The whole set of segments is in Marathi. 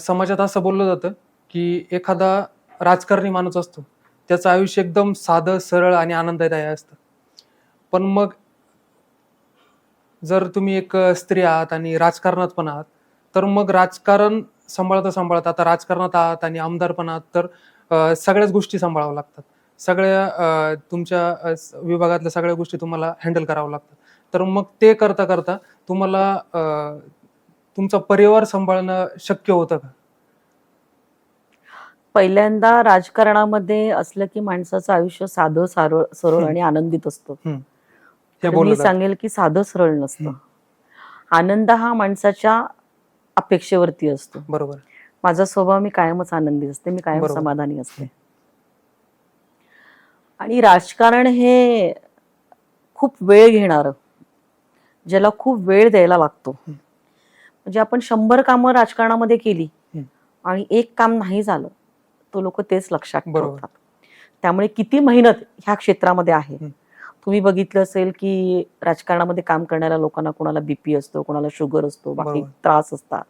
समाजात असं बोललं जातं की एखादा राजकारणी माणूस असतो त्याचं आयुष्य एकदम साधं सरळ आणि आनंददायी असतं. पण मग जर तुम्ही एक स्त्री आहात आणि राजकारणात पण आहात तर मग राजकारण सांभाळता सांभाळता आता राजकारणात आहात आणि आमदार पण आहात तर सगळ्याच गोष्टी सांभाळाव्या लागतात. सगळ्या तुमच्या विभागातल्या सगळ्या गोष्टी तुम्हाला हँडल कराव्या लागतात. तर मग ते करता करता तुम्हाला तुमचा परिवार सांभाळणं शक्य होतं का पहिल्यांदा राजकारणामध्ये असलं की माणसाचं आयुष्य साधं सारळ सरळ. आणि आनंदित असतं मी. सांगेल की साधं सरळ नसतं. आनंद हा माणसाच्या अपेक्षेवरती असतो बरोबर माझा स्वभाव मी कायमच आनंदी असते मी कायम. समाधानी असते आणि राजकारण हे खूप वेळ घेणार ज्याला खूप वेळ द्यायला लागतो. म्हणजे आपण शंभर कामं राजकारणामध्ये केली. आणि एक काम नाही झालं तो लोक तेच लक्षात. ठेवतात त्यामुळे किती मेहनत ह्या क्षेत्रामध्ये आहे. तुम्ही बघितलं असेल की राजकारणामध्ये काम करणाऱ्या लोकांना कोणाला बीपी असतो कोणाला शुगर असतो बाकी. त्रास असतात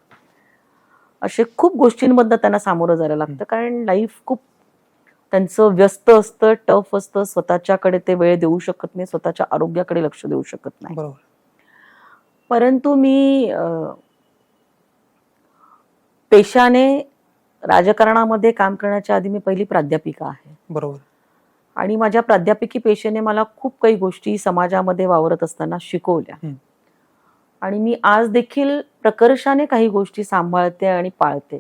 असे खूप गोष्टींमधनं त्यांना सामोरं जायला लागतं कारण लाईफ खूप त्यांचं व्यस्त असतं टफ असतं स्वतःच्याकडे ते वेळ देऊ शकत नाही स्वतःच्या आरोग्याकडे लक्ष देऊ शकत नाही परंतु मी पेशाने राजकारणामध्ये काम करण्याच्या आधी मी पहिली प्राध्यापिका आहे. बरोबर. आणि माझ्या प्राध्यापिकी पेशेने मला खूप काही गोष्टी समाजामध्ये वावरत असताना शिकवल्या. आणि मी आज देखील प्रकर्षाने काही गोष्टी सांभाळते आणि पाळते.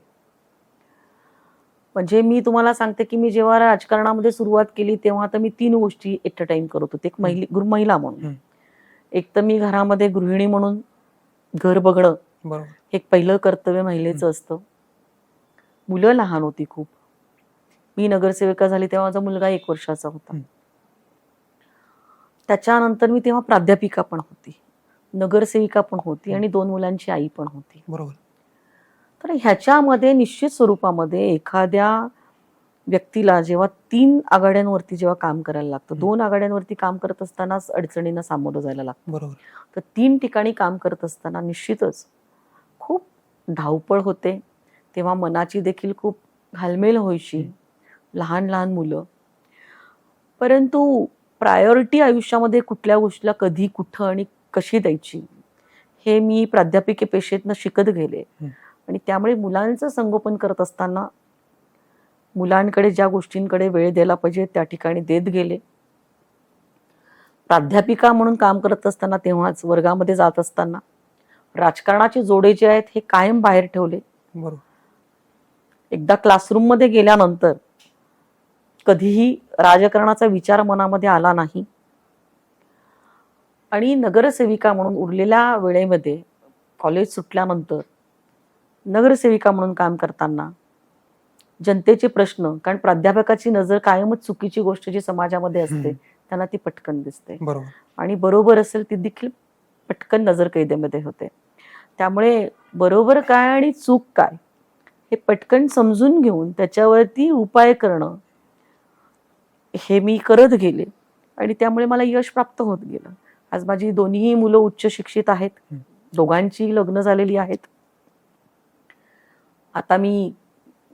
म्हणजे मी तुम्हाला सांगते की मी जेव्हा राजकारणामध्ये सुरुवात केली तेव्हा तर मी तीन गोष्टी एट अ टाइम करत होते. एक महिला महिला म्हणून. एक तर मी घरामध्ये गृहिणी म्हणून घर बघणं. हे एक पहिलं कर्तव्य महिलेचं असतं. मुलं लहान होती खूप. मी नगरसेविका झाली तेव्हा माझा मुलगा एक वर्षाचा होता. त्याच्यानंतर मी तेव्हा प्राध्यापिका पण होती. नगरसेविका पण होती आणि दोन मुलांची आई पण होती. बरोबर. तर ह्याच्यामध्ये निश्चित स्वरूपामध्ये एखाद्या व्यक्तीला जेव्हा तीन आघाड्यांवरती जेव्हा काम करायला लागतं. दोन आघाड्यांवरती काम करत असतानाच अडचणींना सामोरं जायला लागतं. बरोबर. तर तीन ठिकाणी काम करत असताना निश्चितच धावपळ होते तेव्हा मनाची देखील खूप घालमेल व्हायची लहान लहान मुलं. परंतु प्रायोरिटी आयुष्यामध्ये कुठल्या गोष्टीला कधी कुठं आणि कशी द्यायची हे मी प्राध्यापिके पेशेतनं शिकत गेले. आणि त्यामुळे मुलांचं संगोपन करत असताना मुलांकडे ज्या गोष्टींकडे वेळ द्यायला पाहिजे त्या ठिकाणी देत गेले. प्राध्यापिका म्हणून काम करत असताना तेव्हाच वर्गामध्ये जात असताना राजकारणाचे जोडे जे आहेत हे कायम बाहेर ठेवले. बरोबर. एकदा क्लासरूममध्ये गेल्यानंतर कधीही राजकारणाचा विचार मनामध्ये आला नाही. आणि नगरसेविका म्हणून उरलेल्या वेळेमध्ये कॉलेज सुटल्यानंतर नगरसेविका म्हणून काम करताना जनतेचे प्रश्न कारण प्राध्यापकाची नजर कायमच चुकीची गोष्ट जी समाजामध्ये असते. त्यांना ती पटकन दिसते. बरोबर. आणि बरोबर असेल ती देखील पटकन नजर कैदेमध्ये होते. त्यामुळे बरोबर काय आणि चूक काय हे पटकन समजून घेऊन त्याच्यावरती उपाय करणं हे मी करत गेले. आणि त्यामुळे मला यश प्राप्त होत गेलं. आज माझी दोन्ही मुलं उच्च शिक्षित आहेत. दोघांची लग्न झालेली आहेत. आता मी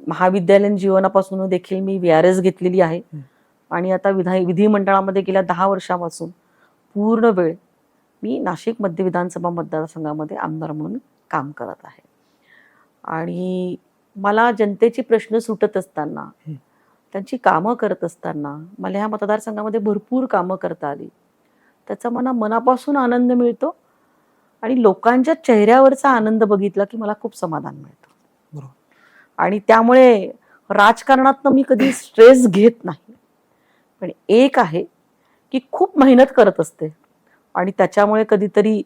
महाविद्यालयीन जीवनापासून देखील मी व्ही आर एस घेतलेली आहे. आणि आता विधा विधिमंडळामध्ये गेल्या दहा वर्षापासून पूर्ण वेळ मी नाशिक मध्य विधानसभा मतदारसंघामध्ये आमदार म्हणून काम करत आहे. आणि मला जनतेचे प्रश्न सुटत असताना. त्यांची कामं करत असताना मला ह्या मतदारसंघामध्ये भरपूर कामं करता आली. त्याचा मला मनापासून आनंद मिळतो आणि लोकांच्या चेहऱ्यावरचा आनंद बघितला की मला खूप समाधान मिळतं. आणि त्यामुळे राजकारणात मी कधी स्ट्रेस घेत नाही. पण एक आहे की खूप मेहनत करत असते. आणि त्याच्यामुळे कधीतरी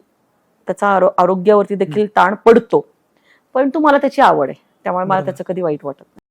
त्याचा आरो आरोग्यावरती देखील ताण पडतो. पण तुम्हाला त्याची आवड आहे. त्यामुळे मला. त्याचं कधी वाईट वाटत नाही.